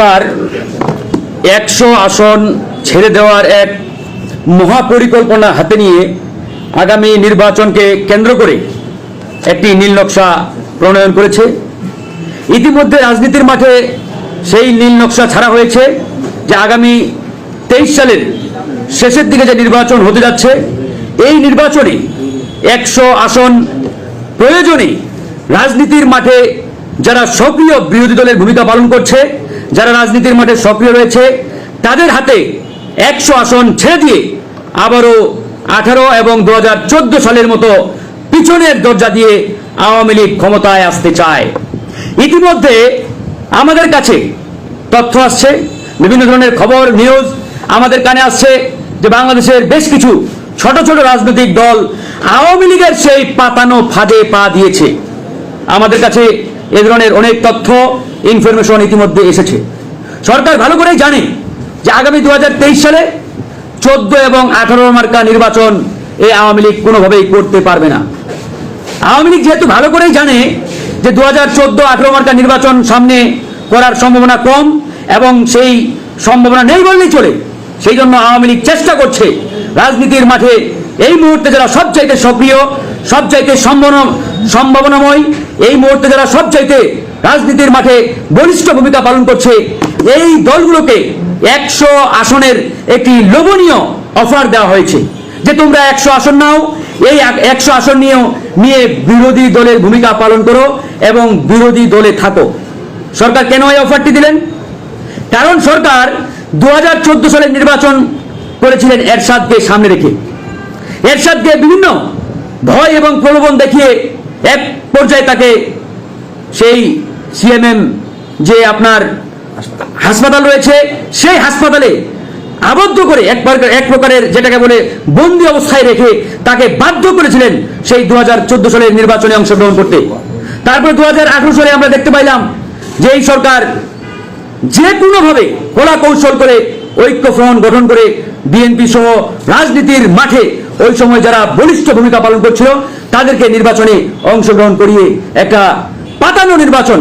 সরকার একশো আসন ছেড়ে দেওয়ার এক মহাপরিকল্পনা হাতে নিয়ে আগামী নির্বাচনকে কেন্দ্র করে একটি নীল নকশা প্রণয়ন করেছে। ইতিমধ্যে রাজনীতির মাঠে সেই নীল নকশা ছাড়া হয়েছে যে আগামী তেইশ সালের শেষের দিকে যে নির্বাচন হতে যাচ্ছে, এই নির্বাচনে একশো আসন প্রয়োজনে রাজনীতির মাঠে যারা সক্রিয় বিরোধী দলের ভূমিকা পালন করছে যারা রাজনীতির মাঠে সক্রিয় রয়েছে, তাদের হাতে একশো আসন ছেড়ে দিয়ে আবারও আঠারো এবং দু হাজার চোদ্দ সালের মতো পিছনের দরজা দিয়ে আওয়ামী লীগ ক্ষমতায় আসতে চায়। ইতিমধ্যে আমাদের কাছে তথ্য আসছে, বিভিন্ন ধরনের খবর নিউজ আমাদের কানে আসছে যে বাংলাদেশের বেশ কিছু ছোট ছোট রাজনৈতিক দল আওয়ামী লীগের সেই পাতানো ফাঁদে পা দিয়েছে। আমাদের কাছে এ ধরনের অনেক তথ্য ইনফরমেশন ইতিমধ্যে এসেছে। সরকার ভালো করেই জানে যে আগামী দু হাজার তেইশ সালে চোদ্দ এবং আঠারো মার্কা নির্বাচন এই আওয়ামী লীগ কোনোভাবেই করতে পারবে না। আওয়ামী লীগ যেহেতু ভালো করেই জানে যে দু হাজার চোদ্দ আঠেরো মার্কা নির্বাচন সামনে করার সম্ভাবনা কম এবং সেই সম্ভাবনা নেই বললেই চলে, সেই জন্য আওয়ামী লীগ চেষ্টা করছে রাজনীতির মাঠে এই মুহূর্তে যারা সবচাইতে সক্রিয়, সবচাইতে সম্ভাবনা সম্ভাবনাময়, এই মুহূর্তে যারা সবচাইতে রাজনীতির মাঠে বলিষ্ঠ ভূমিকা পালন করছে এই দলগুলোকে একশো আসনের একটি লোভনীয় অফার দেওয়া হয়েছে। যে তোমরা একশো আসন নাও, এই একশো আসন নিয়েও নিয়ে বিরোধী দলের ভূমিকা পালন করো এবং বিরোধী দলে থাকো। সরকার কেন এই অফারটি দিলেন? কারণ সরকার দু হাজার সালের নির্বাচন করেছিলেন এরশাদকে সামনে রেখে। এরশাদকে বিভিন্ন ভয় এবং প্রলোভন দেখিয়ে এক পর্যায়ে তাকে সেই সিএমএম যে আপনার হাসপাতাল রয়েছে, সেই হাসপাতালে আবদ্ধ করে এক এক প্রকারের যেটাকে বলে বন্দি অবস্থায় রেখে তাকে বাধ্য করেছিলেন সেই দু হাজার চোদ্দ সালের নির্বাচনে অংশগ্রহণ করতে। তারপরে দু সালে আমরা দেখতে পাইলাম যে এই সরকার যে কোনোভাবে কলা কৌশল করে ঐক্য ফ্রন্ট গঠন করে বিএনপি সহ রাজনীতির মাঠে ওই সময় যারা বলিষ্ঠ ভূমিকা পালন করছিল, তাদেরকে নির্বাচনে অংশগ্রহণ করিয়ে একটা পাতানো নির্বাচন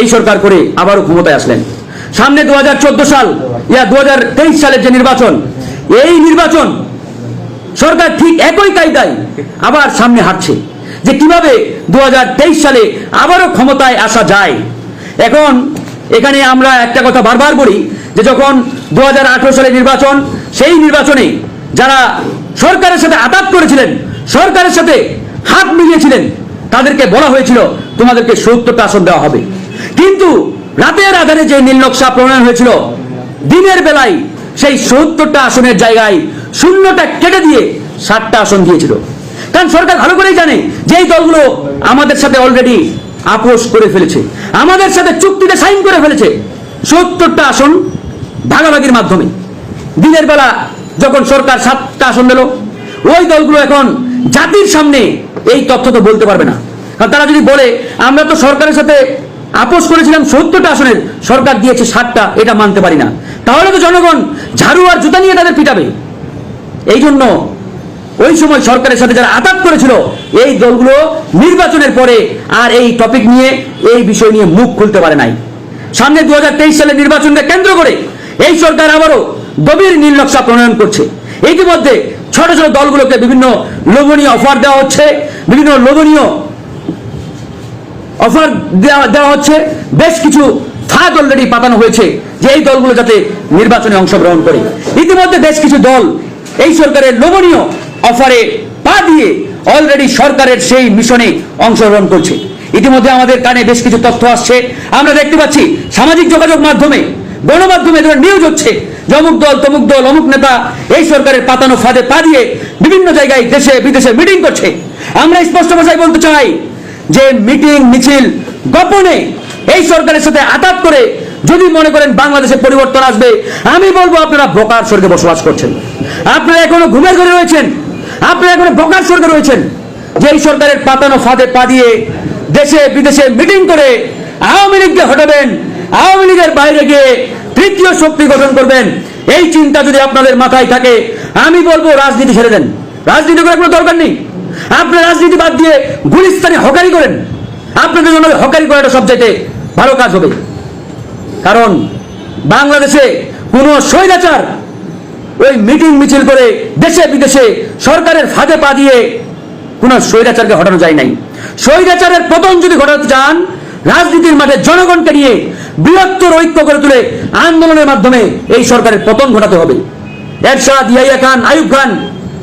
এই সরকার করে আবারও ক্ষমতায় আসলেন। সামনে দু হাজার চোদ্দ সাল, ইয়া দু সালের যে নির্বাচন, এই নির্বাচন সরকার ঠিক একই কায়দায় আবার সামনে হাঁটছে যে কীভাবে দু সালে আবারও ক্ষমতায় আসা যায়। এখন এখানে আমরা একটা কথা বারবার বলি যে যখন দু হাজার আঠারো সালে নির্বাচন, সেই নির্বাচনে যারা সরকারের সাথে আঘাত করেছিলেন, সরকারের সাথে হাত মিলিয়েছিলেন, তাদেরকে বলা হয়েছিল, তোমাদেরকে সত্তরটা আসন দেওয়া হবে। কিন্তু রাতের আধারে যে নীল নকশা প্রণয়ন হয়েছিল, দিনের বেলায় সেই সত্তরটা আসনের জায়গায় শূন্যটা কেটে দিয়ে ষাটটা আসন দিয়েছিল। কারণ সরকার ভালো করেই জানে যে দলগুলো আমাদের সাথে অলরেডি আপোষ করে ফেলেছে, আমাদের সাথে চুক্তিতে সাইন করে ফেলেছে সত্তরটা আসন ভাগাভাগির মাধ্যমে। দিনের বেলা যখন সরকার সাতটা আসন দিল, ওই দলগুলো এখন জাতির সামনে এই তথ্য তো বলতে পারবে না। কারণ তারা যদি বলে, আমরা তো সরকারের সাথে আপোষ করেছিলাম সত্তরটা আসনের সরকার দিয়েছে ষাটটা, এটা মানতে পারি না। তাহলে তো জনগণ ঝাড়ু আর জুতা নিয়ে তাদের পিটাবে। এই জন্য ওই সময় সরকারের সাথে যারা আঘাত করেছিল, এই দলগুলো নির্বাচনের পরে আর এই টপিক নিয়ে, এই বিষয় নিয়ে মুখ খুলতে পারে নাই। সামনে দু সালের নির্বাচনকে কেন্দ্র করে এই সরকার আবারও গভীর নীল নকশা প্রণয়ন করছে। ইতিমধ্যে ছোট ছোট দলগুলোকে বিভিন্ন লোভনীয় অফার দেওয়া হচ্ছে, বিভিন্ন লোভনীয় অফার দেওয়া হচ্ছে। বেশ কিছু ফাঁদ অলরেডি পাতানো হয়েছে যে এই দলগুলো যাতে নির্বাচনে অংশগ্রহণ করে। ইতিমধ্যে বেশ কিছু দল এই সরকারের লোভনীয় অফারে পা দিয়ে অলরেডি সরকারের সেই মিশনে অংশগ্রহণ করছে। ইতিমধ্যে আমাদের কানে বেশ কিছু তথ্য আসছে। আমরা দেখতে পাচ্ছি সামাজিক যোগাযোগ মাধ্যমে, গণমাধ্যমে এদের নিউজ হচ্ছে। যমুক দল, তমুক দল, অমুক নেতা এই সরকারের পাতানো ফাঁদে পা দিয়ে বিভিন্ন জায়গায় দেশে, বিদেশে মিটিং করছে। আমরা স্পষ্ট ভাষায় বলতে চাই যে মিটিং, মিছিল গোপনে এই সরকারের সাথে আঘাত করে যদি মনে করেন বাংলাদেশে পরিবর্তন আসবে, আমি বলব আপনারা বোকার স্বর্গে বসবাস করছেন। আপনারা এখনও ঘুমের ঘরে রয়েছেন। আপনারা এখনও বোকার স্বর্গে রয়েছেন। যে এই সরকারের পাতানো ফাঁদে পা দিয়ে দেশে, বিদেশে মিটিং করে আওয়ামী লীগকে হটাবেন, আওয়ামী লীগের বাইরে গিয়ে তৃতীয় শক্তি গঠন করবেন, এই চিন্তা যদি আপনাদের মাথায় থাকে, আমি বলব রাজনীতি ছেড়ে দেন। রাজনীতি করার কোনো দরকার নেই। আপনি রাজনীতি বাদ দিয়ে গুলিস্তানে হকারি করেন। আপনাদের জন্য হকারি করাটা সবচাইতে ভালো কাজ হবে। কারণ বাংলাদেশে কোনো স্বৈরাচার ওই মিটিং মিছিল করে দেশে বিদেশে সরকারের ফাঁদে পা দিয়ে কোনো স্বৈরাচারকে হটানো যায় নাই। স্বৈরাচারের পতন যদি ঘটাতে চান, রাজনীতির মাঠে জনগণকে নিয়ে বৃহত্তর ঐক্য করে তুলে আন্দোলনের মাধ্যমে এই সরকারের পতন ঘটাতে হবে। এরশাদ ইয়াইয়া খান আয়ুব খান,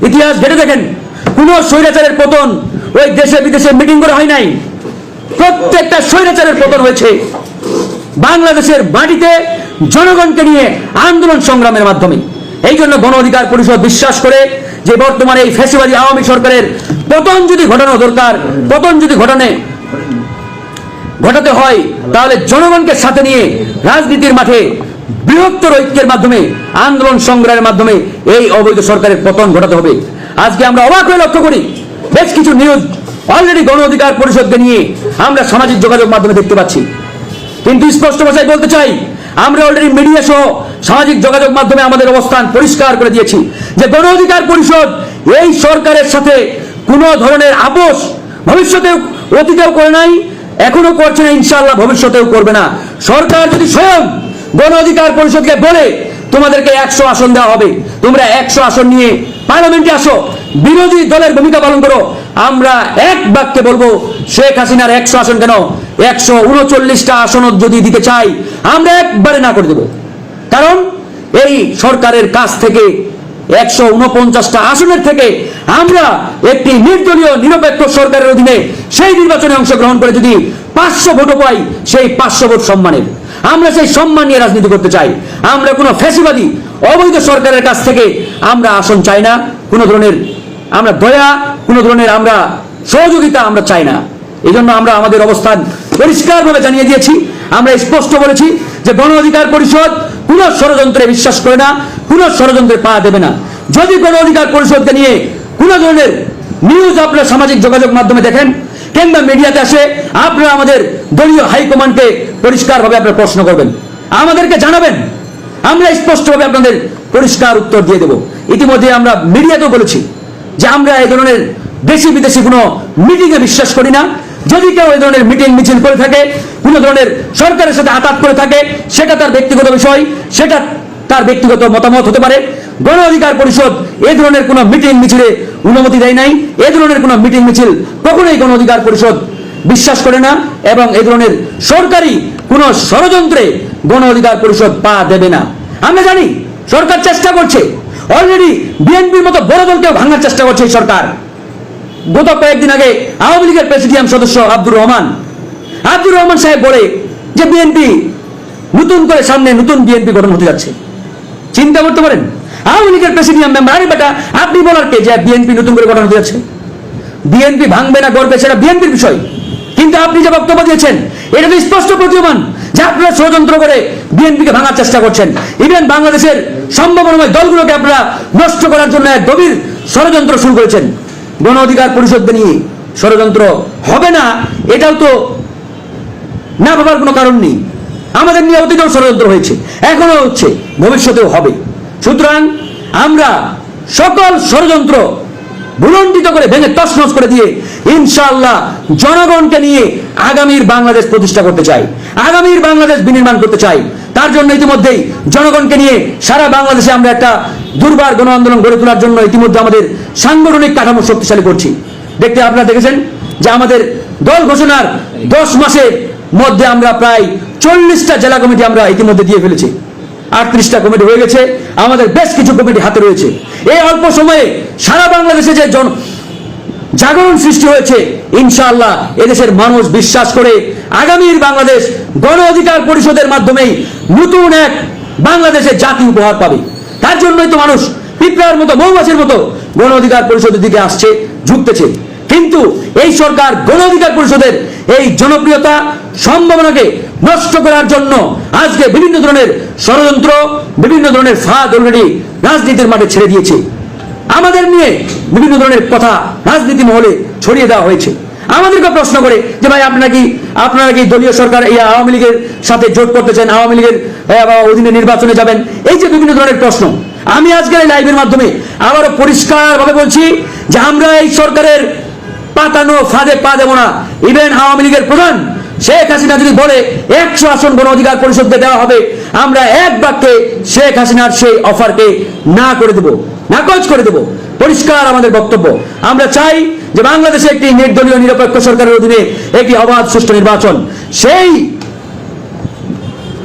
ইতিহাস ঘেটে দেখেন। কোন স্বৈরাচারের পতন ওই দেশে বিদেশে মিটিং করে হয় নাই। প্রত্যেকটা স্বৈরাচারের পতন হয়েছে। বাংলাদেশের মাটিতে জনগণকে নিয়ে আন্দোলন সংগ্রামের মাধ্যমে। এই জন্য গণ অধিকার পরিষদ বিশ্বাস করে যে বর্তমানে এই ফ্যাসিবাদী আওয়ামী সরকারের পতন যদি ঘটানো দরকার, পতন যদি ঘটানে, ঘটাতে হয়, তাহলে জনগণকে সাথে নিয়ে রাজনীতির মাঠে বৃহত্তর ঐক্যের মাধ্যমে, আন্দোলন সংগ্রামের মাধ্যমে এই অবৈধ সরকারের পতন ঘটাতে হবে। আজকে আমরা অবাক হয়ে লক্ষ্য করি, বেশ কিছু নিউজ অলরেডি গণ অধিকার পরিষদকে নিয়ে আমরা সামাজিক যোগাযোগ মাধ্যমে দেখতে পাচ্ছি। কিন্তু স্পষ্ট ভাষায় বলতে চাই, আমরা অলরেডি মিডিয়া সহ সামাজিক যোগাযোগ মাধ্যমে আমাদের অবস্থান পরিষ্কার করে দিয়েছি যে গণ অধিকার পরিষদ এই সরকারের সাথে কোনো ধরনের আপোষ ভবিষ্যতেও অতীতেও করে নাই, এখনও করছে না ইনশাল্লাহ ভবিষ্যতেও করবে না। সরকার যদি স্বয়ং গণ অধিকার পরিষদকে বলে তোমাদেরকে একশো আসন দেওয়া হবে। তোমরা একশো আসন নিয়ে পার্লামেন্টে আসো। বিরোধী দলের ভূমিকা পালন করো। আমরা এক বাক্যে বলব, শেখ হাসিনার একশো আসন কেন? একশো উনচল্লিশটা আসন যদি দিতে চাই, আমরা একবারে না করে দেব। কারণ এই সরকারের কাছ থেকে একশো উনপঞ্চাশটা আসনের থেকে আমরা একটি নির্দলীয়, নিরপেক্ষ সরকারের অধীনে সেই নির্বাচনে অংশগ্রহণ করে যদি পাঁচশো ভোটও পাই, সেই পাঁচশো ভোট সম্মানের। আমরা সেই সম্মান নিয়ে রাজনীতি করতে চাই। আমরা কোনো ফ্যাসিবাদী, অবৈধ সরকারের কাছ থেকে আমরা আসন চাই না। কোনো ধরনের আমরা দয়া, কোনো ধরনের আমরা সহযোগিতা আমরা চাই না। এই আমরা আমাদের অবস্থান পরিষ্কারভাবে জানিয়ে দিয়েছি। আমরা স্পষ্ট বলেছি যে গণ অধিকার পরিষদ কোন ষড়যন্ত্রে বিশ্বাস করে না, কোন ষড়যন্ত্রে পা দেবে না। যদি গণ অধিকার পরিষদকে নিয়ে কোন ধরনের নিউজ আপনারা সামাজিক যোগাযোগ মাধ্যমে দেখেন, কিংবা মিডিয়াতে আসে, আপনারা আমাদের দলীয় হাইকমান্ডকে পরিষ্কারভাবে আপনারা প্রশ্ন করবেন। আমাদেরকে জানাবেন। আমরা স্পষ্টভাবে আপনাদের পরিষ্কার উত্তর দিয়ে দেব। ইতিমধ্যে আমরা মিডিয়াতেও বলেছি যে আমরা এই ধরনের দেশি বিদেশি কোনো মিটিংয়ে বিশ্বাস করি না। যদি কেউ এই ধরনের মিটিং মিছিল করে থাকে, কোনো ধরনের সরকারের সাথে আঘাত করে থাকে, সেটা তার ব্যক্তিগত বিষয়, সেটা তার ব্যক্তিগত মতামত হতে পারে। গণ অধিকার পরিষদ এই ধরনের কোনো মিটিং মিছিলে অনুমতি দেয় নাই। এই ধরনের কোনো মিটিং মিছিল কখনোই গণ অধিকার পরিষদ বিশ্বাস করে না এবং এই ধরনের সরকারি কোনো ষড়যন্ত্রে গণ অধিকার পরিষদ পা দেবে না। আমরা জানি, সরকার চেষ্টা করছে। অলরেডি বিএনপির মতো বড় দলকেও ভাঙার চেষ্টা করছে এই সরকার। গত কয়েকদিন আগে আওয়ামী লীগের প্রেসিডিয়াম সদস্য আব্দুর রহমান আব্দুর রহমান সাহেব বলে যে বিএনপি নতুন করে সামনে নতুন বিএনপি গঠন হতে যাচ্ছে। চিন্তা করতে পারেন? আওয়ামী লীগের প্রেসিডিয়াম মেম্বার আরে বেটা, আপনি বলার কে যে বিএনপি নতুন করে গঠন হতে যাচ্ছে? বিএনপি ভাঙবে না, গড়বে, সেটা বিএনপির বিষয়। কিন্তু আপনি যে বক্তব্য দিয়েছেন, এটা তো স্পষ্ট প্রতীয়মান যে আপনারা ষড়যন্ত্র করে বিএনপিকে ভাঙার চেষ্টা করছেন। ইভেন বাংলাদেশের সম্ভাবনাময় দলগুলোকে আপনারা নষ্ট করার জন্য এক গভীর ষড়যন্ত্র শুরু করেছেন। গণ অধিকার পরিষদকে নিয়ে ষড়যন্ত্র হবে না, এটাও তো না ভাবার কোনো কারণ নেই। আমাদের নিয়ে অতীতেও ষড়যন্ত্র হয়েছে এখনও হচ্ছে, ভবিষ্যতেও হবে। সুতরাং আমরা সকল ষড়যন্ত্র ভুলণ্ডিত করে ভেঙে তছনছ করে দিয়ে ইনশাআল্লাহ জনগণকে নিয়ে আগামীর বাংলাদেশ প্রতিষ্ঠা করতে চাই, আগামীর বাংলাদেশ বিনির্মাণ করতে চাই। তার জন্য ইতিমধ্যেই জনগণকে নিয়ে সারা বাংলাদেশে আমরা একটা দুর্বার গণ আন্দোলন গড়ে তোলার জন্য ইতিমধ্যে আমাদের সাংগঠনিক কাঠামো শক্তিশালী করছি। দেখতে আপনারা দেখেছেন যে আমাদের দল ঘোষণার দশ মাসের মধ্যে আমরা প্রায় চল্লিশটা জেলা কমিটি আমরা ইতিমধ্যে দিয়ে ফেলেছি। আটত্রিশটা কমিটি হয়ে গেছে, আমাদের বেশ কিছু কমিটি হাতে রয়েছে। এই অল্প সময়ে সারা বাংলাদেশে যে জন জাগরণ সৃষ্টি হয়েছে। ইনশাআল্লাহ এদেশের মানুষ বিশ্বাস করে আগামীর বাংলাদেশ গণ অধিকার পরিষদের মাধ্যমেই নতুন এক বাংলাদেশের জাতি উপহার পাবে। তার জন্যই তো মানুষ পিঁপড়ার মতো, মৌমাছির মতো গণ অধিকার পরিষদের দিকে আসছে, ঝুঁকতেছে। কিন্তু এই সরকার গণ অধিকার পরিষদের এই জনপ্রিয়তা, সম্ভাবনাকে নষ্ট করার জন্য আজকে বিভিন্ন ধরনের ষড়যন্ত্র, বিভিন্ন ধরনের ফাঁদ অলরেডি রাজনীতির মাঠে ছেড়ে দিয়েছে। আমাদের নিয়ে বিভিন্ন ধরনের কথা রাজনীতি মহলে ছড়িয়ে দেওয়া হয়েছে। আমাদেরকে প্রশ্ন করে যে ভাই আপনারা কি আপনারা কি দলীয় সরকার এই আওয়ামী লীগের সাথে জোট করতে চান, আওয়ামী লীগের অধীনে নির্বাচনে যাবেন? এই যে বিভিন্ন ধরনের প্রশ্ন। আমি আজকের এই লাইভের মাধ্যমে আবারও পরিষ্কারভাবে বলছি যে আমরা এই সরকারের পাতানো ফাঁদে পা দেবো না। ইভেন আওয়ামী লীগের প্রধান শেখ হাসিনা যদি বলে একশো আসন গণ অধিকার পরিষদকে দেওয়া হবে, আমরা এক বাক্যে শেখ হাসিনার সেই অফারকে না করে দেব। নাকচ করে দেব। পরিষ্কার আমাদের বক্তব্য। আমরা চাই যে বাংলাদেশে একটি নির্দলীয় নিরপেক্ষ সরকারের অধীনে একটি অবাধ সুষ্ঠু নির্বাচন। সেই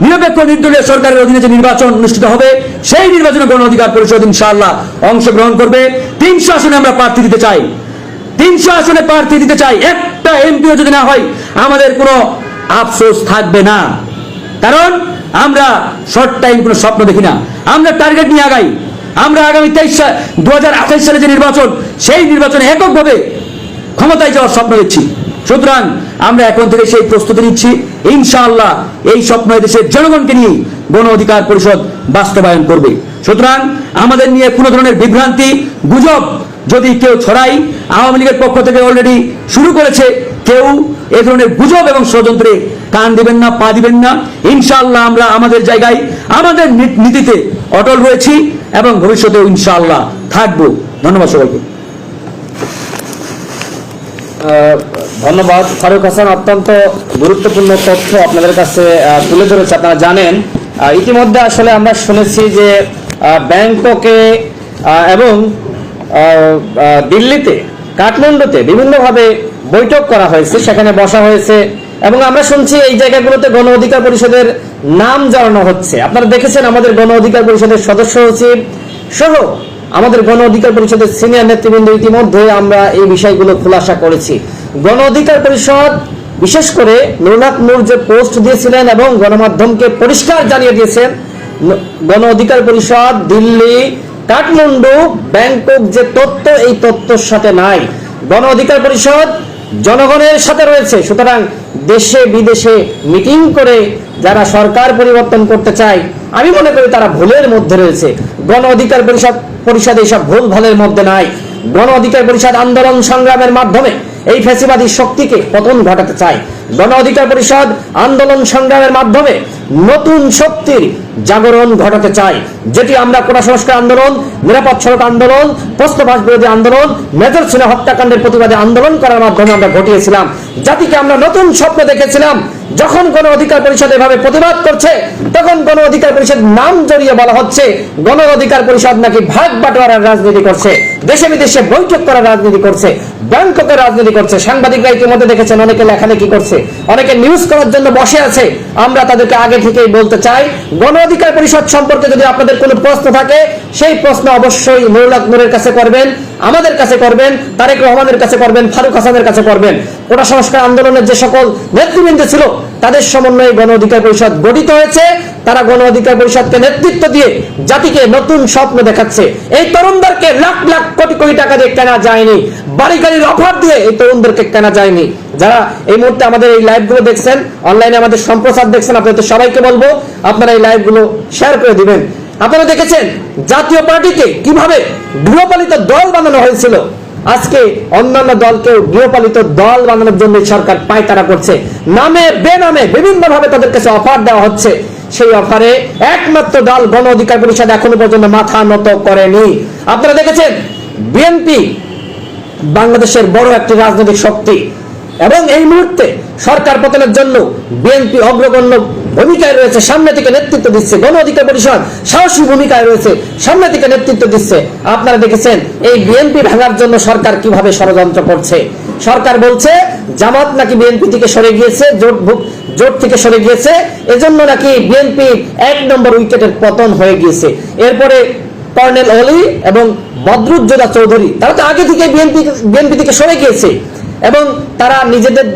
নিরপেক্ষ নির্দলীয় সরকারের অধীনে যে নির্বাচন অনুষ্ঠিত হবে, সেই নির্বাচনে গণ অধিকার পরিষদ ইনশাআল্লাহ অংশগ্রহণ করবে। তিনশো আসনে আমরা প্রার্থী দিতে চাই। তিনশো আসনে প্রার্থী দিতে চাই। একটা এমপিও যদি না হয়, আমাদের কোনো আফসোস থাকবে না। কারণ আমরা শর্ট টাইম কোনো স্বপ্ন দেখি না। আমরা টার্গেট নিয়ে আগাই। আমরা আগামী তেইশ দু হাজার আঠাইশ সালে যে নির্বাচন, সেই নির্বাচনে এককভাবে ক্ষমতায় যাওয়ার স্বপ্ন দেখছি। সুতরাং আমরা এখন থেকে সেই প্রস্তুতি নিচ্ছি। ইনশাআল্লাহ এই স্বপ্ন দেশের জনগণকে নিয়ে গণ অধিকার পরিষদ বাস্তবায়ন করবে। সুতরাং আমাদের নিয়ে কোনো ধরনের বিভ্রান্তি, গুজব যদি কেউ ছড়াই আওয়ামী লীগের পক্ষ থেকে অলরেডি শুরু করেছে কেউ এ ধরনের গুজব এবং ষড়যন্ত্রে কান দিবেন না, পা দিবেন না। ইনশাআল্লাহ আমরা আমাদের জায়গায়, আমাদের নীতিতে অটল রয়েছি এবং ভবিষ্যতেও ইনশাআল্লাহ থাকব। ধন্যবাদ সবাইকে ধন্যবাদ। ফারুক হাসান, অত্যন্ত গুরুত্বপূর্ণ তথ্য আপনাদের কাছে তুলে ধরেছে। আপনারা জানেন ইতিমধ্যে আসলে আমরা শুনেছি যে ব্যাংককে এবং দিল্লিতে, কাঠমান্ডুতে বিভিন্নভাবে বৈঠক করা হয়েছে, সেখানে বসা হয়েছে, এবং আমরা শুনছি এই জায়গাগুলোতে গণ অধিকার পরিষদের নাম জানানো হচ্ছে। আপনারা দেখেছেন আমাদের গণ অধিকার পরিষদের সদস্য সচিব সহ আমাদের গণ অধিকার পরিষদের সিনিয়র নেতৃবৃন্দ ইতিমধ্যে আমরা এই বিষয়গুলো খোলাসা করেছি। গণ অধিকার পরিষদ বিশেষ করে নুরনাথ নূর যে পোস্ট দিয়েছিলেন এবং গণমাধ্যমকে পরিষ্কার জানিয়ে দিয়েছেন, গণ অধিকার পরিষদ দিল্লি, কাঠমান্ডু, ব্যাংকক যে তথ্য এই তথ্যের সাথে নাই। গণ অধিকার পরিষদ জনগণের সাথে রয়েছে। সুতরাং দেশে বিদেশে মিটিং করে যারা সরকার পরিবর্তন করতে চায়, আমি মনে করি তারা ভুলের মধ্যে রয়েছে। গণ অধিকার পরিষদ পরিষদ এইসব ভুল ভালের মধ্যে নাই। গণ অধিকার পরিষদ আন্দোলন সংগ্রামের মাধ্যমে এই ফ্যাসিবাদী শক্তিকে পতন ঘটাতে চায়। গণ অধিকার পরিষদ আন্দোলন সংগ্রামের মাধ্যমে নতুন শক্তির জাগরণ ঘটাতে চায়। যেটি আমরা কোটা সংস্কার আন্দোলন, নিরাপদ সড়ক আন্দোলন, প্রস্তবাস বিরোধী আন্দোলন, মেজর সিনহা হত্যাকাণ্ডের প্রতিবাদে আন্দোলন করার মাধ্যমে আমরা ঘটিয়েছিলাম। জাতিকে আমরা নতুন স্বপ্ন দেখেছিলাম। যখন গণ অধিকার পরিষদ এভাবে প্রতিবাদ করছে, তখন গণ অধিকার পরিষদ নাম জড়িয়ে বলা হচ্ছে, গণ অধিকার পরিষদ নাকি ভাগ বাটোয়ারার রাজনীতি করছে, দেশে বিদেশে বৈঠক করার রাজনীতি করছে ব্যাংককের রাজনীতি করছে। সাংবাদিকরা ইতিমধ্যে দেখেছেন, অনেকে লেখালেখি করছে, অনেকে নিউজ করার জন্য বসে আছে। আমরা তাদেরকে আগে থেকেই বলতে চাই, গণ অধিকার পরিষদ সম্পর্কে যদি আপনাদের কোনো প্রশ্ন থাকে, সেই প্রশ্ন অবশ্যই নুরুল নূরের কাছে করবেন। আমাদের কাছে করবেন, তারেক রহমানের কাছে করবেন, ফারুক হাসানের কাছে করবেন। কোটা সংস্কার আন্দোলনের যে সকল নেতৃবৃন্দ ছিল, তাদের সমন্বয়ে গণ অধিকার পরিষদ গঠিত হয়েছে। তারা গণ অধিকার পরিষদকে নেতৃত্ব দিয়ে জাতিকে নতুন স্বপ্ন দেখাচ্ছে। এই তরুণদেরকে লাখ লাখ কোটি কোটি টাকা দিয়ে কেনা যায়নি। বাড়ি গাড়ির অফার দিয়ে এই তরুণদেরকে কেনা যায়নি। যারা এই মুহূর্তে আমাদের এই লাইভগুলো দেখছেন, অনলাইনে আমাদের সম্প্রচার দেখছেন, আপনাদের সবাইকে বলব, আপনারা এই লাইভগুলো শেয়ার করে দিবেন। আপনারা দেখেছেন জাতীয় পার্টিকে কীভাবে গৃহপালিত দল বানানো হয়েছিল? আজকে অন্যান্য দলকেও গৃহপালিত দল বানানোর জন্য সরকার পায়তারা করছে। নামে, বেনামে বিভিন্ন ভাবে তাদের কাছে অফার দেওয়া হচ্ছে। সেই অফারে একমাত্র দল গণ অধিকার পরিষদ এখনও পর্যন্ত মাথা নত করেনি। আপনারা দেখেছেন বিএনপি বাংলাদেশের বড় একটি রাজনৈতিক শক্তি। এবং এই মুহূর্তে সরকার পতনের জন্য বিএনপি অগ্রগণ্য ভূমিকায় রয়েছে, সামনে থেকে নেতৃত্ব দিচ্ছে গণ অধিকার পরিষদ। সাহসী ভূমিকায় রয়েছে, সামনে থেকে নেতৃত্ব দিচ্ছে। আপনারা দেখেছেন, এই বিএনপি ভাঙার জন্য সরকার কীভাবে ষড়যন্ত্র করছে? সরকার বলছে, জামাত নাকি বিএনপি থেকে সরে গিয়েছে, জোট জোট থেকে সরে গিয়েছে, এজন্য নাকি বিএনপি এক নম্বর উইকেটের পতন হয়ে গিয়েছে। এরপরে কর্নেল অলি এবং বদরুজ্জোদা চৌধুরী, তারা তো আগে থেকে বিএনপি বিএনপি থেকে সরে গিয়েছে। এবং তারা নিজেদের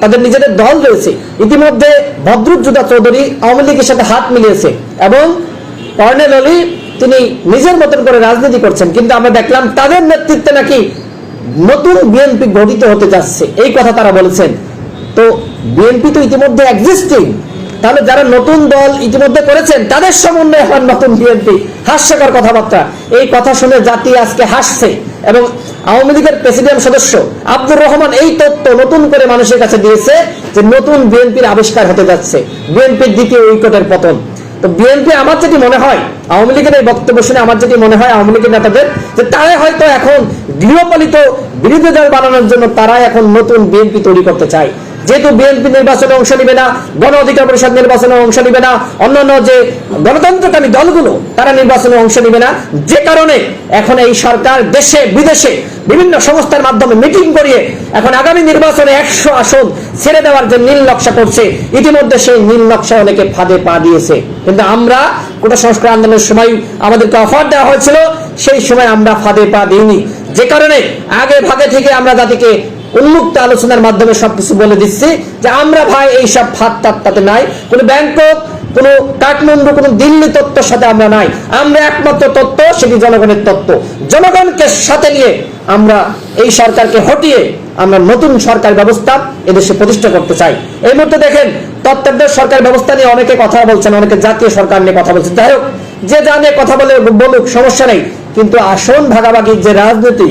তাদের নিজেদের দল রয়েছে। ইতিমধ্যে বদরুজ্জোদা চৌধুরী আওয়ামী লীগের সাথে হাত মিলিয়েছে এবং কর্নেল অলি তিনি নিজের মতন করে রাজনীতি করছেন, কিন্তু আমরা দেখলাম তাদের নেতৃত্বে নাকি নতুন বিএনপি গঠিত হতে যাচ্ছে। এই কথা তারা বলেছেন। তো বিএনপি তো ইতিমধ্যে এক্সিস্টিং তাহলে যারা নতুন দল ইতিমধ্যে করেছেন, তাদের সমন্বয়ে হওয়ার নতুন বিএনপি হাস্যকর কথাবার্তা। এই কথা শুনে জাতি আজকে হাসছে এবং আওয়ামী লীগের প্রেসিডেন্ট সদস্য আব্দুর রহমান এই তথ্য নতুন করে মানুষের কাছে দিয়েছে যে নতুন বিএনপির আবিষ্কার হতে যাচ্ছে। বিএনপির দ্বিতীয় উইকেটের পতন। তো বিএনপি আমার যেটি মনে হয়, আওয়ামী লীগের এই বক্তব্য শুনে আমার যেটি মনে হয় আওয়ামী লীগের নেতাদের, যে তারাই হয়তো এখন গৃহপালিত বিরোধী দল বানানোর জন্য তারাই এখন নতুন বিএনপি তৈরি করতে চায়। যেহেতু বিএনপি নির্বাচনে অংশ নিবে না, গণ অধিকার পরিষদ নির্বাচনে অংশ নিবে না, অন্যান্য যে গণতন্ত্রকামী দলগুলো, তারা নির্বাচনে অংশ নিবে না। যে কারণে এখন এই সরকার দেশে, বিদেশে বিভিন্ন সংস্থার মাধ্যমে মিটিং করিয়ে এখন আগামী নির্বাচনে একশো আসন ছেড়ে দেওয়ার যে নীল নকশা করছে, ইতিমধ্যে সেই নীল নকশা অনেকে ফাঁদে পা দিয়েছে। কিন্তু আমরা কোটা সংস্কার আন্দোলনের সময় আমাদেরকে অফার দেওয়া হয়েছিল, সেই সময় আমরা ফাঁদে পা দিইনি। যে কারণে আগে ভাগে থেকে আমরা জাতিকে উন্মুক্ত আলোচনার মাধ্যমে সবকিছু বলে দিচ্ছি যে আমরা ভাই এইসব ফাঁদ টাত তাতে নাই। কোনো ব্যাংকক, কোনো কাঠমান্ডু, কোনো দিল্লি তত্ত্বের সাথে আমরা নাই। আমরা একমাত্র তত্ত্ব, সেটি জনগণের তত্ত্ব। জনগণকে সাথে নিয়ে আমরা এই সরকারকে হটিয়ে আমরা নতুন সরকার ব্যবস্থা এদেশে প্রতিষ্ঠা করতে চাই। এই মুহূর্তে দেখেন, তত্ত্বাবধায়ক সরকার ব্যবস্থা নিয়ে অনেকে কথা বলছেন, অনেকে জাতীয় সরকার নিয়ে কথা বলছেন। যাই হোক, যে যা নিয়ে কথা বলে বলুক, সমস্যা নেই। কিন্তু আসন ভাগাভাগির যে রাজনীতি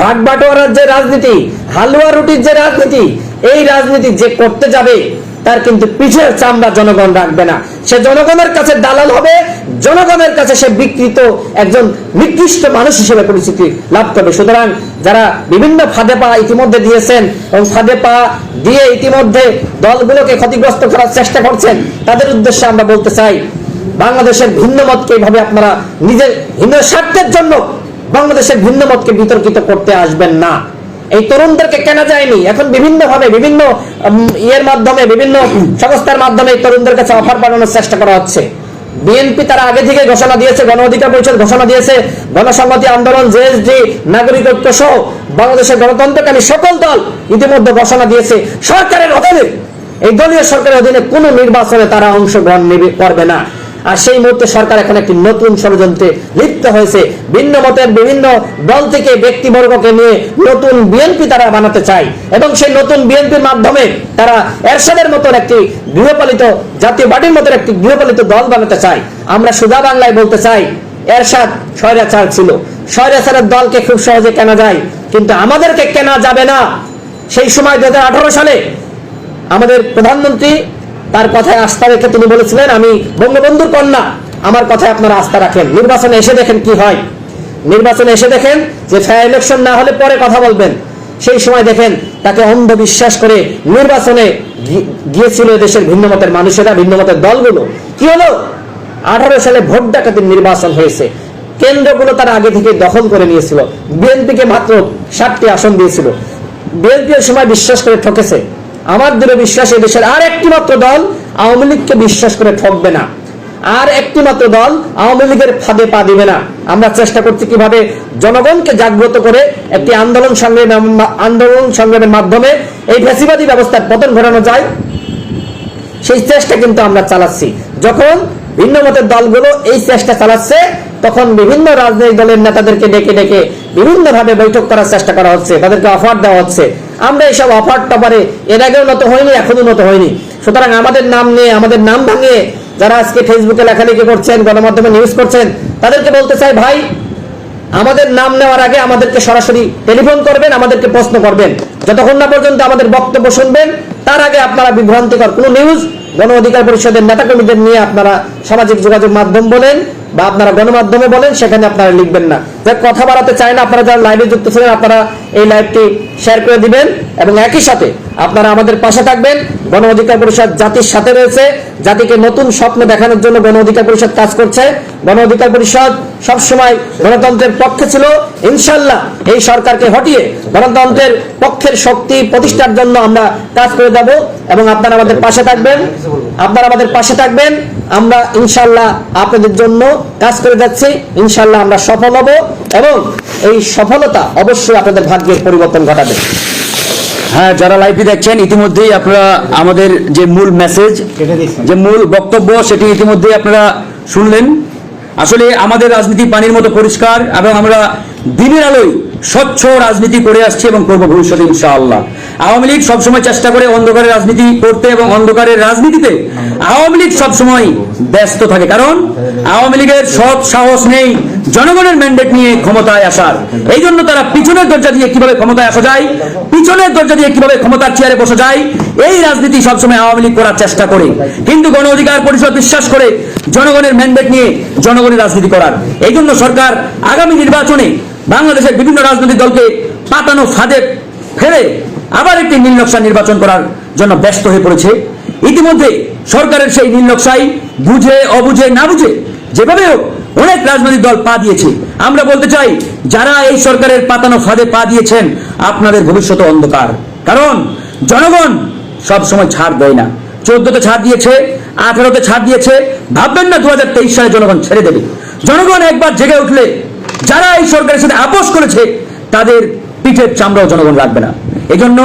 ভাগ বাটোয়ারার যে রাজনীতি, হালুয়া রুটির যে রাজনীতি, এই রাজনীতি যে করতে যাবে, তার কিন্তু পিছের চামড়া জনগণ রাখবে না। সে জনগণের কাছে দালাল হবে, জনগণের কাছে সে বিকৃত একজন নিকৃষ্ট মানুষ হিসেবে পরিচিতি লাভ করবে। সুতরাং যারা বিভিন্ন ফাঁদে পা ইতিমধ্যে দিয়েছেন এবং ফাঁদে পা দিয়ে ইতিমধ্যে দলগুলোকে ক্ষতিগ্রস্ত করার চেষ্টা করছেন, তাদের উদ্দেশ্যে আমরা বলতে চাই, বাংলাদেশের ভিন্ন মতকে এইভাবে আপনারা নিজের, ভিন্ন স্বার্থের জন্য বাংলাদেশের ভিন্ন মতকে বিতর্কিত করতে আসবেন না। এই তরুণদেরকে কেনা যায়নি? এখন বিভিন্ন ভাবে বিভিন্ন ইয়ের মাধ্যমে, বিভিন্ন সংস্থার মাধ্যমে এই তরুণদের কাছে অফার বাড়ানোর চেষ্টা করা হচ্ছে। বিএনপি তারা আগে থেকে ঘোষণা দিয়েছে, গণ অধিকার পরিষদ ঘোষণা দিয়েছে, গণসংহতি আন্দোলন জেএসডি নাগরিক ঐক্য সহ বাংলাদেশের গণতন্ত্রকামী সকল দল ইতিমধ্যে ঘোষণা দিয়েছে। সরকারের অধীনে, এই দলীয় সরকারের অধীনে কোনো নির্বাচনে তারা অংশগ্রহণ করবে না। আর সেই মুহূর্তে সরকার এখন একটি নতুন ষড়যন্ত্রে লিপ্ত হয়েছে। ভিন্ন মতের বিভিন্ন দল থেকে ব্যক্তিবর্গকে নিয়ে নতুন বিএনপি তারা বানাতে চায় এবং সেই নতুন বিএনপির মাধ্যমে তারা এরশাদের মতন একটি গৃহপালিত জাতীয় পার্টির মতন একটি গৃহপালিত দল বানাতে চায়। আমরা সুধা বাংলায় বলতে চাই, এরশাদ স্বৈরাচার ছিল। স্বৈরাচারের দলকে খুব সহজে কেনা যায়, কিন্তু আমাদেরকে কেনা যাবে না। সেই সময় দু হাজার আঠারো সালে আমাদের প্রধানমন্ত্রী তার কথায় আস্থা রেখে তিনি বলেছিলেন, আমি বঙ্গবন্ধুর কন্যা। আমার কথায় আপনারা আস্থা রাখেন। নির্বাচনে এসে দেখেন কি হয়। নির্বাচনে এসে দেখেন যে ফেয়ার ইলেকশন না হলে পরে কথা বলবেন। সেই সময় দেখেন তাকে অন্ধবিশ্বাস করে নির্বাচনে গিয়েছিল দেশের ভিন্ন মতের মানুষেরা, ভিন্ন মতের দলগুলো। কি হলো? আঠারো সালে ভোট ডাকাতির নির্বাচন হয়েছে। কেন্দ্রগুলো তারা আগে থেকে দখল করে নিয়েছিল। বিএনপিকে মাত্র ষাটটি আসন দিয়েছিল। বিএনপি সময় বিশ্বাস করে ঠকেছে। আমার দৃঢ় বিশ্বাস দেশের আর একটি মাত্র দল আওয়ামী লীগকে বিশ্বাস করে ঠকবে না। আর একটি মাত্র দল আওয়ামী লীগের ফাঁদে পা দিবে না। আমরা চেষ্টা করছি কীভাবে জনগণকে জাগ্রত করে একটি আন্দোলন সংগ্রামের আন্দোলন সংগ্রামের মাধ্যমে এই ফ্যাসিবাদী ব্যবস্থার পতন ঘটানো যায়। সেই চেষ্টা কিন্তু আমরা চালাচ্ছি। যখন ভিন্ন মতের দলগুলো এই চেষ্টা চালাচ্ছে, তখন বিভিন্ন রাজনৈতিক দলের নেতাদেরকে ডেকে ডেকে বিভিন্ন ভাবে বৈঠক করার চেষ্টা করা হচ্ছে, তাদেরকে অফার দেওয়া হচ্ছে। আমরা এইসব অফার টপারে, এর আগেও নত হয়নি এখনও নত হয়নি। সুতরাং আমাদের নাম নিয়ে, আমাদের নাম ভাঙিয়ে যারা আজকে ফেসবুকে লেখালেখি করছেন, গণমাধ্যমে নিউজ করছেন, তাদেরকে বলতে চাই, ভাই, আমাদের নাম নেওয়ার আগে আমাদেরকে সরাসরি টেলিফোন করবেন, আমাদেরকে প্রশ্ন করবেন। যতক্ষণ না পর্যন্ত আমাদের বক্তব্য শুনবেন, তার আগে আপনারা বিভ্রান্তিকর কোনো নিউজ গণ অধিকার পরিষদের নেতাকর্মীদের নিয়ে আপনারা সামাজিক যোগাযোগ মাধ্যম বলেন বা আপনারা গণমাধ্যমে বলেন, সেখানে আপনারা লিখবেন না। যারা কথা বাড়াতে চায় না, আপনারা যারা লাইভে যুক্ত ছিলেন, আপনারা এই লাইভটি শেয়ার করে দিবেন এবং একই সাথে আপনারা আমাদের পাশে থাকবেন। গণ অধিকার পরিষদ জাতির সাথে রয়েছে। জাতিকে নতুন স্বপ্ন দেখানোর জন্য গণ অধিকার পরিষদ কাজ করছে। গণ অধিকার পরিষদ সবসময় গণতন্ত্রের পক্ষে ছিল। ইনশাল্লাহ এই সরকারকে হটিয়ে গণতন্ত্রের পক্ষের শক্তি প্রতিষ্ঠার জন্য আমরা কাজ করে যাব এবং আপনারা আমাদের পাশে থাকবেন। আপনারা আমাদের পাশে থাকবেন। আমরা ইনশাল্লাহ আপনাদের জন্য কাজ করে যাচ্ছি। ইনশাল্লাহ আমরা সফল হব। এবং এই সফলতা অবশ্যই আপনাদের ভাগ্যের পরিবর্তন ঘটাবে। হ্যাঁ যারা লাইভে দেখছেন ইতিমধ্যেই আপনারা আমাদের যে মূল মেসেজ যে মূল বক্তব্য সেটি ইতিমধ্যেই আপনারা শুনলেন। আসলে আমাদের রাজনীতি পানির মতো পরিষ্কার এবং আমরা দিনের আলোয় স্বচ্ছ রাজনীতি করে আসছি এবং করব ভবিষ্যতে ইনশাআল্লাহ। আওয়ামী লীগ সবসময় চেষ্টা করে অন্ধকারের রাজনীতি করতে এবং অন্ধকারের রাজনীতিতে আওয়ামী লীগ সবসময় ব্যস্ত থাকে। কারণ আওয়ামী লীগের সৎ সাহস নেই জনগণের ম্যান্ডেট নিয়ে ক্ষমতায় আসার। এই জন্য তারা পিছনের দরজা দিয়ে কীভাবে ক্ষমতায় আসা যায়, পিছনের দরজা দিয়ে কীভাবে ক্ষমতার চেয়ারে বসা যায়, এই রাজনীতি সবসময় আওয়ামী লীগ করার চেষ্টা করে। কিন্তু গণ অধিকার পরিষদ বিশ্বাস করে জনগণের ম্যান্ডেট নিয়ে জনগণের রাজনীতি করার। এই জন্য সরকার আগামী নির্বাচনে বাংলাদেশের বিভিন্ন রাজনৈতিক দলকে পাতানো ফাঁদে ফেলে আবার একটি নীল নকশা নির্বাচন করার জন্য ব্যস্ত হয়ে পড়েছে। ইতিমধ্যে সরকারের সেই নীল নকশাই বুঝে, অবুঝে, না বুঝে যেভাবে অনেক রাজনৈতিক দল পা দিয়েছে। আমরা বলতে চাই, যারা এই সরকারের পাতানো ফাঁদে পা দিয়েছেন, আপনাদের ভবিষ্যৎ অন্ধকার। কারণ জনগণ সব সময় ছাড় দেয় না। চোদ্দতে ছাড় দিয়েছে, আঠারোতে ছাড় দিয়েছে, ভাববেন না দু হাজার তেইশ সালে জনগণ ছেড়ে দেবে। জনগণ একবার জেগে উঠলে যারা এই সরকারের সাথে আপোষ করেছে, তাদের পিঠের চামড়াও জনগণ রাখবে না। এজন্য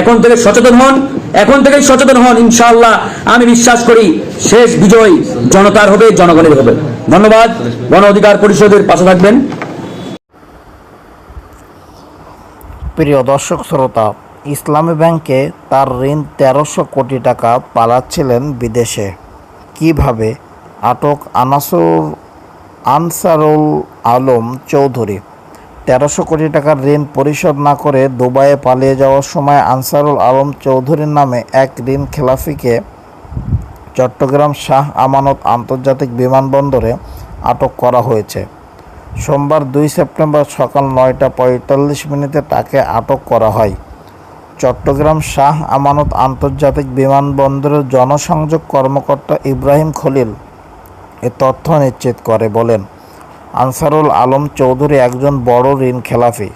এখন থেকে সচেতন হন, এখন থেকেই সচেতন হন, ইনশাআল্লাহ। আমি বিশ্বাস করি, শেষ বিজয় জনতার হবে, জনগণের হবে। ধন্যবাদ। গণ অধিকার পরিষদের পাশে থাকবেন। প্রিয় দর্শক, শ্রোতা, ইসলামী ব্যাংকে তার ঋণ তেরোশো কোটি টাকা পালাচ্ছিলেন বিদেশে। কীভাবে? আটক আনাসুর আনসারুল আলম চৌধুরী। তেরোশো কোটি টাকার ঋণ পরিশোধ না করে দুবাইয়ে পালিয়ে যাওয়ার সময় আনসারুল আলম চৌধুরীর নামে এক ঋণ খেলাফিকে চট্টগ্রাম শাহ আমানত আন্তর্জাতিক বিমানবন্দরে আটক করা হয়েছে। সোমবার দুই সেপ্টেম্বর সকাল নয়টা পঁয়তাল্লিশ মিনিটে তাকে আটক করা হয়। চট্টগ্রাম শাহ আমানত আন্তর্জাতিক বিমানবন্দরের জনসংযোগ কর্মকর্তা ইব্রাহিম খলিল এ তথ্য নিশ্চিত করে, বলেন, আনসারুল আলম চৌধুরী একজন বড় ঋণ খেলাফি।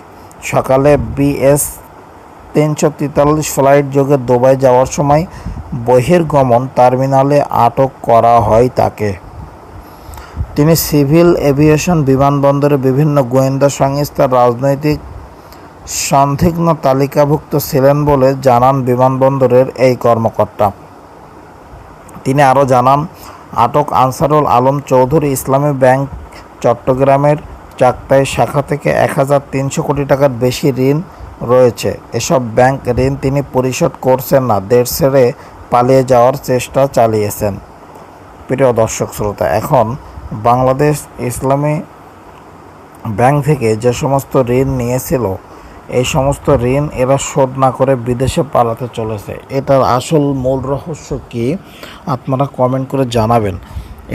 সকালে বিএস তিনশো তেতাল্লিশ ফ্লাইট যোগে দুবাই যাওয়ার সময় বহির্গমন টার্মিনালে আটক করা হয় তাকে। তিনি সিভিল এভিয়েশন বিমানবন্দরে বিভিন্ন গোয়েন্দা সংস্থার রাজনৈতিক সন্দিগ্ধ তালিকাভুক্ত ছিলেন বলে জানান বিমানবন্দরের এই কর্মকর্তা। তিনি আরও জানান আটক আনসারুল আলম চৌধুরী ইসলামী ব্যাংক, চট্টগ্রামের চাকতাই শাখা থেকে এক হাজার তিনশো কোটি টাকার বেশি ঋণ রয়েছে। এসব ব্যাংক ঋণ তিনি পরিশোধ করছেন না দেড় ছেড়ে পালিয়ে যাওয়ার চেষ্টা চালিয়েছেন। প্রিয় দর্শক শ্রোতা, এখন বাংলাদেশ ইসলামী ব্যাংক থেকে যে সমস্ত ঋণ নিয়েছিল এই সমস্ত ঋণ এরা শোধ না করে বিদেশে পালাতে চলেছে। এটার আসল মূল রহস্য কি? আপনারা কমেন্ট করে জানাবেন।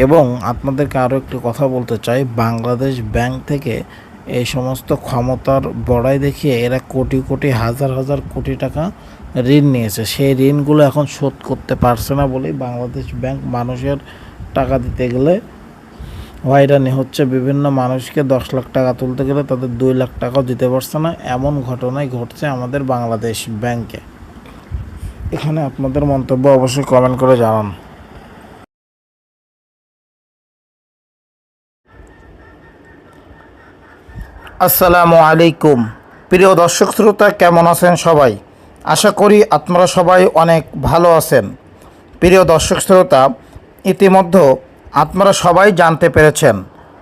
এবং আপনাদেরকে আরও একটি কথা বলতে চাই, বাংলাদেশ ব্যাংক থেকে এই সমস্ত ক্ষমতার বড়াই দেখিয়ে এরা কোটি কোটি, হাজার হাজার কোটি টাকা ঋণ নিয়েছে। সেই ঋণগুলো এখন শোধ করতে পারছে না বলেই বাংলাদেশ ব্যাংক মানুষের টাকা দিতে গেলে হয়রানি হচ্ছে বিভিন্ন মানুষকে দশ লাখ টাকা তুলতে গেলে তাদের দুই লাখ টাকাও দিতে পারছে না। এমন ঘটনাই ঘটছে আমাদের বাংলাদেশ ব্যাংকে। এখানে আপনাদের মন্তব্য অবশ্যই কমেন্ট করে জানান। আসসালামু আলাইকুম। প্রিয় দর্শক শ্রোতা, কেমন আছেন সবাই? আশা করি আপনারা সবাই অনেক ভালো আছেন। প্রিয় দর্শক শ্রোতা, ইতিমধ্যে আপনারা সবাই জানতে পেরেছেন।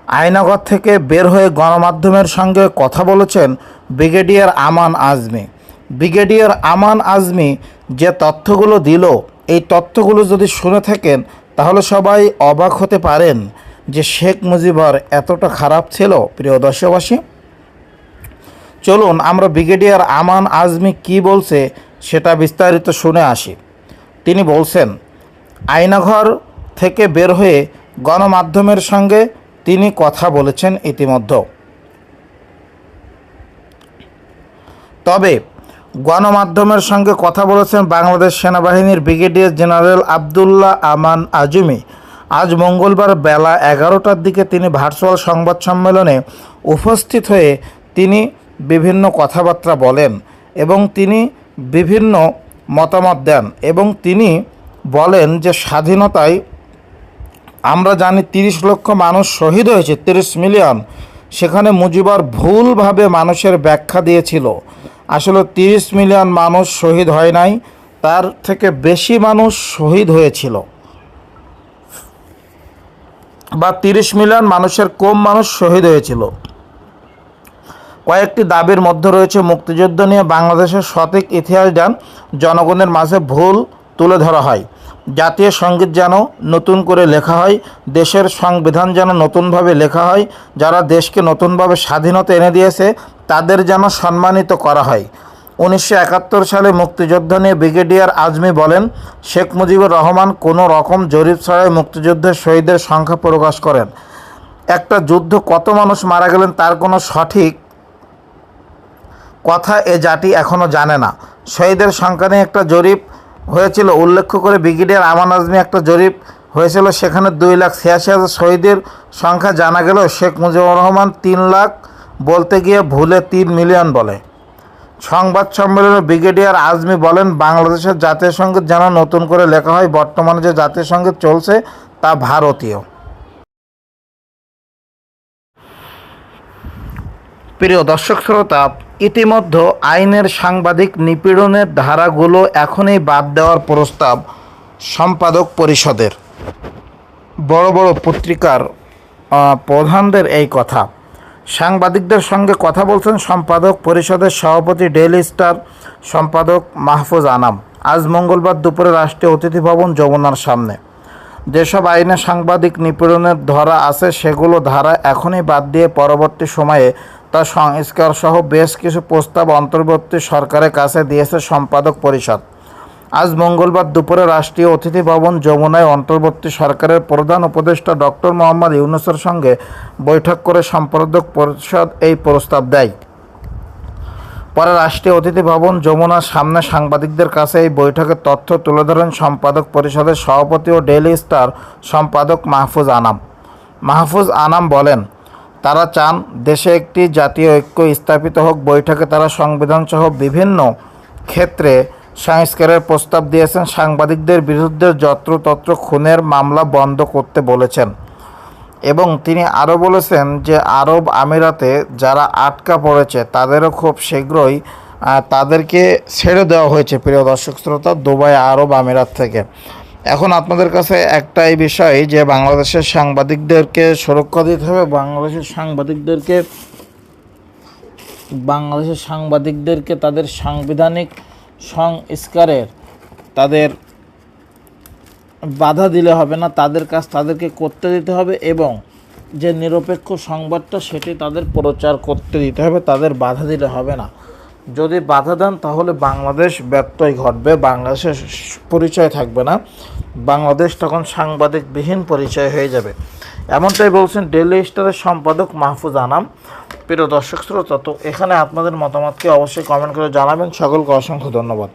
আয়নাগর থেকে বের হয়ে গণমাধ্যমের সঙ্গে কথা বলেছেন ব্রিগেডিয়ার আমান আজমি। ব্রিগেডিয়ার আমান আজমি যে তথ্যগুলো দিল, এই তথ্যগুলো যদি শুনে থাকেন, তাহলে সবাই অবাক হতে পারেন যে শেখ মুজিবর এতটা খারাপ ছিল, প্রিয় দর্শকবাসী। চলুন, আমরা ব্রিগেডিয়ার আমান আজমি কি বলছে সেটা বিস্তারিত শুনে আসি। তিনি বলছেন আয়নাঘর থেকে বের হয়ে গণমাধ্যমের সঙ্গে তিনি কথা বলেছেন ইতিমধ্যে তবে গণমাধ্যমের সঙ্গে কথা বলেছেন বাংলাদেশ সেনাবাহিনীর ব্রিগেডিয়ার জেনারেল আবদুল্লাহ আমান আজমি। আজ মঙ্গলবার বেলা এগারোটার দিকে তিনি ভার্চুয়াল সংবাদ সম্মেলনে উপস্থিত হয়ে তিনি বিভিন্ন কথাবার্তা বলেন এবং তিনি বিভিন্ন মতামত দেন এবং তিনি বলেন যে স্বাধীনতায় আমরা জানি তিরিশ লক্ষ মানুষ শহীদ হয়েছে, তিরিশ মিলিয়ন। সেখানে মুজিবর ভুলভাবে মানুষের ব্যাখ্যা দিয়েছিল। আসলে তিরিশ মিলিয়ন মানুষ শহীদ হয় নাই, তার থেকে বেশি মানুষ শহীদ হয়েছিল। বা তিরিশ মিলিয়ন মানুষের কম মানুষ শহীদ হয়েছিল। কয়েকটি দাবির মধ্যে রয়েছে মুক্তিযুদ্ধ নিয়ে বাংলাদেশের সঠিক ইতিহাস জ্ঞান জনগণের মাঝে ভুল তুলে ধরা হয়। জাতীয় সংগীত যেন নতুন করে লেখা হয়, দেশের সংবিধান যেন নতুনভাবে লেখা হয়, যারা দেশকে নতুনভাবে স্বাধীনতা এনে দিয়েছে, তাদের যেন সম্মানিত করা হয়। উনিশশো একাত্তর সালে মুক্তিযুদ্ধ নিয়ে ব্রিগেডিয়ার আজমি বলেন, শেখ মুজিবুর রহমান কোনো রকম জরিপ ছাড়াই মুক্তিযুদ্ধের শহীদের সংখ্যা প্রকাশ করেন। একটা যুদ্ধ কত মানুষ মারা গেলেন তার কোনো সঠিক কথা এ জাতি এখনও জানে না। শহীদের সংখ্যা নিয়ে একটা জরিপ হয়েছিল। উল্লেখ করে ব্রিগেডিয়ার আমান আজমি একটা জরিপ হয়েছিল, সেখানে দুই লাখ ছিয়াশি হাজার শহীদের সংখ্যা জানা গেল। শেখ মুজিবুর রহমান তিন লাখ, বলতে গিয়ে ভুলে তিন মিলিয়ন বলে। সংবাদ সম্মেলনে ব্রিগেডিয়ার আজমি বলেন, বাংলাদেশের জাতীয় সংগীত যেন নতুন করে লেখা হয়, বর্তমানে যে জাতীয় সংগীত চলছে তা ভারতীয়। প্রিয় দর্শক শ্রোতা, ইতিমধ্যে আইনের সাংবাদিক নিপীড়নের ধারাগুলো এখনই বাদ দেওয়ার প্রস্তাব সম্পাদক পরিষদের। বড় বড় পত্রিকার প্রধানদের এই কথা। সাংবাদিকদের সঙ্গে কথা বলছেন সম্পাদক পরিষদের সভাপতি, ডেইলি স্টার সম্পাদক মাহফুজ আনাম। আজ মঙ্গলবার দুপুরে রাষ্ট্রীয় অতিথি ভবন যমুনার সামনে। যেসব আইনে সাংবাদিক নিপীড়নের ধরা আছে, সেগুলো ধারা এখনই বাদ দিয়ে পরবর্তী সময়ে তা সংস্কার সহ বেশ কিছু প্রস্তাব অন্তর্বর্তী সরকারের কাছে দিয়েছে সম্পাদক পরিষদ। আজ মঙ্গলবার দুপুরে রাষ্ট্রীয় অতিথি ভবন যমুনায় অন্তর্বর্তী সরকারের প্রধান উপদেষ্টা ডক্টর মোহাম্মদ ইউনুসের সঙ্গে বৈঠক করে সম্পাদক পরিষদ এই প্রস্তাব দেয়। পরে রাষ্ট্রীয় অতিথি ভবন যমুনার সামনে সাংবাদিকদের কাছে এই বৈঠকের তথ্য তুলে ধরেন সম্পাদক পরিষদের সভাপতি ও ডেইলি স্টার সম্পাদক মাহফুজ আনাম। মাহফুজ আনাম বলেন, তারা চান দেশে একটি জাতীয় ঐক্য স্থাপিত হোক, বৈঠকে তারা সংবিধানসহ বিভিন্ন ক্ষেত্রে সংস্কারের প্রস্তাব দিয়েছেন। সাংবাদিকদের বিরুদ্ধে যত্রতত্র খুনের মামলা বন্ধ করতে বলেছেন। এবং তিনি আরও বলেছেন যে আরব আমিরাতে যারা আটকা পড়েছে, তাদেরও খুব শীঘ্রই তাদেরকে ছেড়ে দেওয়া হয়েছে, প্রিয় দর্শক শ্রোতা, দুবাই আরব আমিরাত থেকে। এখন আপনাদের কাছে একটাই বিষয় যে বাংলাদেশের সাংবাদিকদেরকে সুরক্ষা দিতে হবে, বাংলাদেশের সাংবাদিকদেরকে বাংলাদেশের সাংবাদিকদেরকে তাদের সাংবিধানিক সংস্কারের, তাদের বাধা দিলে হবে না, তাদের কাজ তাদেরকে করতে দিতে হবে এবং যে নিরপেক্ষ সংবাদটা সেটি তাদের প্রচার করতে দিতে হবে, তাদের বাধা দিলে হবে না। যদি বাধা দেন তাহলে বাংলাদেশ ব্যত্যয় ঘটবে, বাংলাদেশের পরিচয় থাকবে না, বাংলাদেশ তখন সাংবাদিকবিহীন পরিচয় হয়ে যাবে। এমনটাই বলছেন ডেইলি স্টারের সম্পাদক মাহফুজ আনাম। প্রিয় দর্শক শ্রোতা, তো এখানে আপনাদের মতামতকে অবশ্যই কমেন্ট করে জানাবেন। সকলকে অসংখ্য ধন্যবাদ।